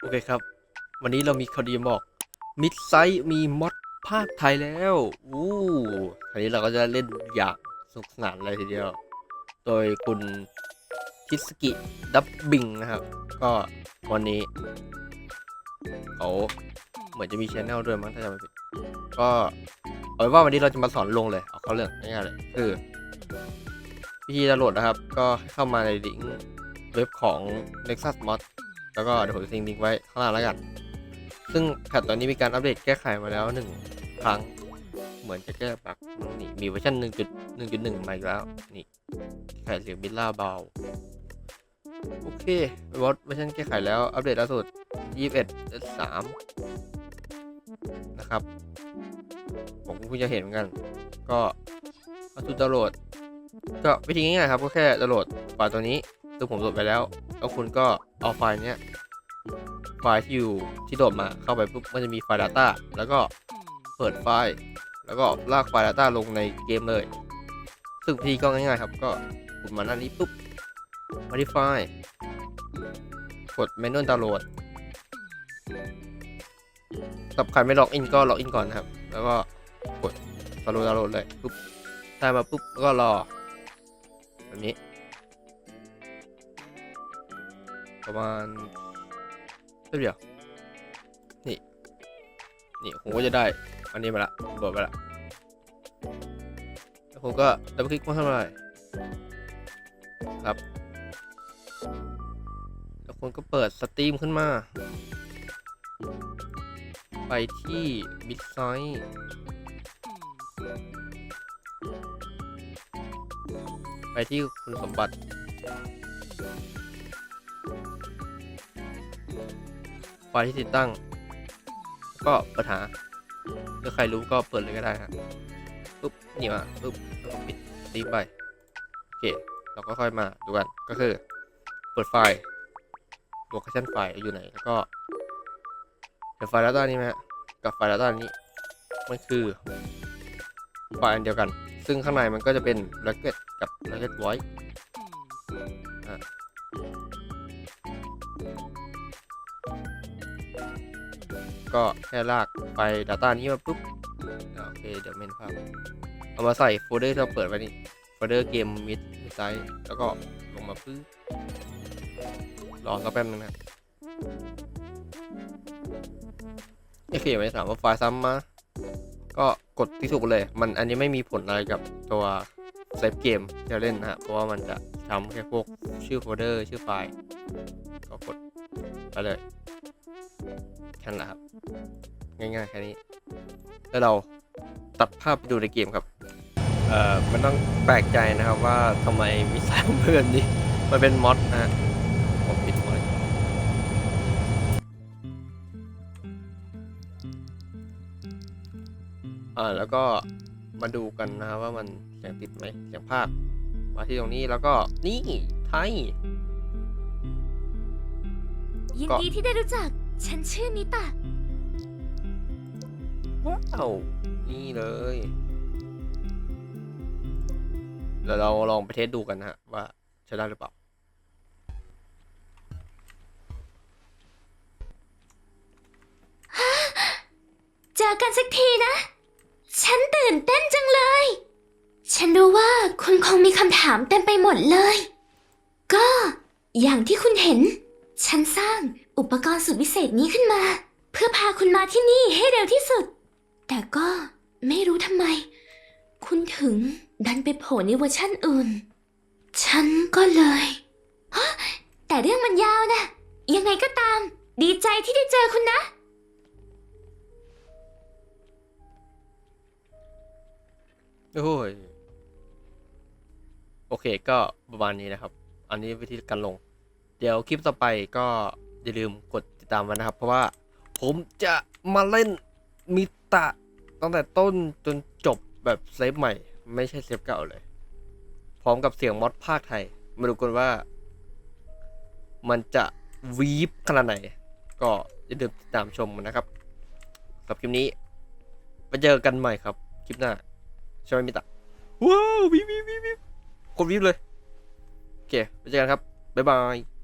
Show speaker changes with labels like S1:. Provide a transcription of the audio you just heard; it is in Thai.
S1: โอเคครับ วันนี้เรามีข่าวดีมาบอกมิดไซส์มีมอดภาคไทยแล้วอู้ทีนี้เราก็จะเล่นอย่างสนุกสนานเลยทีเดียว โดยคุณคิสกิดับบิงนะครับ ก็วันนี้เขาเหมือนจะมีชแนลด้วยมั้งถ้าจำไม่ผิดก็เอาว่าวันนี้เราจะมาสอนลงเลย เอาเข้าเรื่องง่ายๆเลยคือวิธีดาวน์โหลดนะครับ ก็เข้ามาในลิงก์เว็บของ Nexus Mod แล้วก็เดี๋ยวผมจะทิ้งลิงก์ไว้ข้างล่างแล้วกัน ซึ่งแพทตอนนี้มีการอัปเดตแก้ไขมาแล้วหนึ่งครั้ง เหมือนจะแก้บั๊กนี่มีเวอร์ชัน1.1.1มาอีกแล้ว นี่แก้ไขเสียงบิลล่าเบาโอเควอตเวอร์ชันแก้ไขแล้ว อัปเดตล่าสุด21.3นะครับ ผมก็เพิ่งจะเห็นเหมือนกัน ก็มาดูดาวน์โหลด ก็วิธีง่ายๆครับ ก็แค่ดาวน์โหลดไฟล์ตัวนี้ ซึ่งผมโหลดไปแล้ว แล้วคุณก็เอาไฟล์เนี้ยไฟล์ที่อยู่ที่โหลดมาเข้าไปปุ๊บมันจะมีไฟล์ Data แล้วก็เปิดไฟล์ แล้วก็ลากไฟล์ Data ลงในเกมเลย ซึ่งวิธีก็ง่ายๆครับก็คุณมาหน้านี้ปุ๊บมาที่ไฟล์กดเมนูดาวน์โหลดสำหรับใครไม่ล็อกอินก็ล็อกอินก่อนนะครับ แล้วก็กดดาวน์โหลดดาวน์โหลดเลยปุ๊บได้มาปุ๊บก็รอแบบนี้ ประมาณแป๊บเดียว นี่ นี่ผมก็จะได้ อันนี้มาละโหลดไปละ แล้วผมก็ดับเบิลคลิกมาข้างในครับ แล้วคุณก็เปิดสตรีมขึ้นมา ไปที่บิตไซต์ไปที่คุณสมบัติ ล์ที่ติดตั้ง ก็เปิดหาถ้าใครรู้ก็เปิดเลยก็ได้ครับปุ๊บนี่มาปุ๊บแล้วก็ปิดสตรีมไปโอเคเราก็ค่อยมาดูกันก็คือ เปิดไฟล์โลเคชันไฟล์อยู่ไหนแล้วก็เดี๋ยวไฟล์ Data นี้ไหมฮะกับไฟล์ Data นี้มันคือไฟล์อันเดียวกัน ซึ่งข้างในมันก็จะเป็น bracket กับ bracket void อะ ก็แค่ลากไฟล์ Data นี้มาปุ๊บโอเคเดี๋ยวเมนภาพเอามาใส่โฟลเดอร์ที่เราเปิดไว้นี่โฟลเดอร์เกมมิดไซต์แล้วก็ลงมาปึ๊บรอสักแป๊บนึงนะครับโอเคไม่ถามว่าไฟล์ซ้ำมา ก็กดที่ถูกเลย มันอันนี้ไม่มีผลอะไรกับตัวเซฟเกมที่เราเล่นนะฮะเพราะว่ามันจะทำแค่พวกชื่อโฟลเดอร์ชื่อไฟล์ ก็กดไปเลย นั้นแหละครับ ง่ายๆแค่นี้ แล้วเราตัดภาพไปดูในเกมครับ เอ่อมันต้องแปลกใจนะครับว่าทำไมมีสายเพื่อนนี้ มันเป็นมอดนะฮะผมปิดไว้อ่าแล้วก็มาดูกันนะครับว่ามันเสียงติดไหมเสียงภาคมาที่ตรงนี้แล้วก็นี่ไทย
S2: ยินดีที่ได้รู้จัก ฉันชื่อนิตะ
S1: ว้าวนี่เลย เดี๋ยวเราลองไปเทสดูกันนะฮะ ว่าใช้ได้หรือเปล่า
S2: เจอกันสักทีนะ ฉันตื่นเต้นจังเลย ฉันรู้ว่าคุณคงมีคำถามเต็มไปหมดเลย ก็อย่างที่คุณเห็น ฉันสร้าง อุปกรณ์สุดวิเศษนี้ขึ้นมา เพื่อพาคุณมาที่นี่ให้เร็วที่สุด แต่ก็ไม่รู้ทำไม คุณถึงดันไปโผล่ในเวอร์ชั่นอื่น ฉันก็เลยฮะแต่เรื่องมันยาวนะ ยังไงก็ตาม ดีใจที่ได้เจอคุณนะ
S1: โอ้ย โอเคก็ประมาณนี้นะครับ อันนี้วิธีการลง เดี๋ยวคลิปต่อไปก็ อย่าลืมกดติดตามไว้นะครับ เพราะว่าผมจะมาเล่นมิตะตั้งแต่ต้นจนจบแบบเซฟใหม่ ไม่ใช่เซฟเก่าเลย พร้อมกับเสียงมอดภาคไทย มาดูกันว่า มันจะวีฟขนาดไหน ก็อย่าลืมติดตามชมนะครับสำหรับคลิปนี้ไปเจอกันใหม่ครับ คลิปหน้าใช่ไหมมิตะว้าววิววิววิววิวกดวิวเลย โอเคไปเจอกันครับ บ๊ายบาย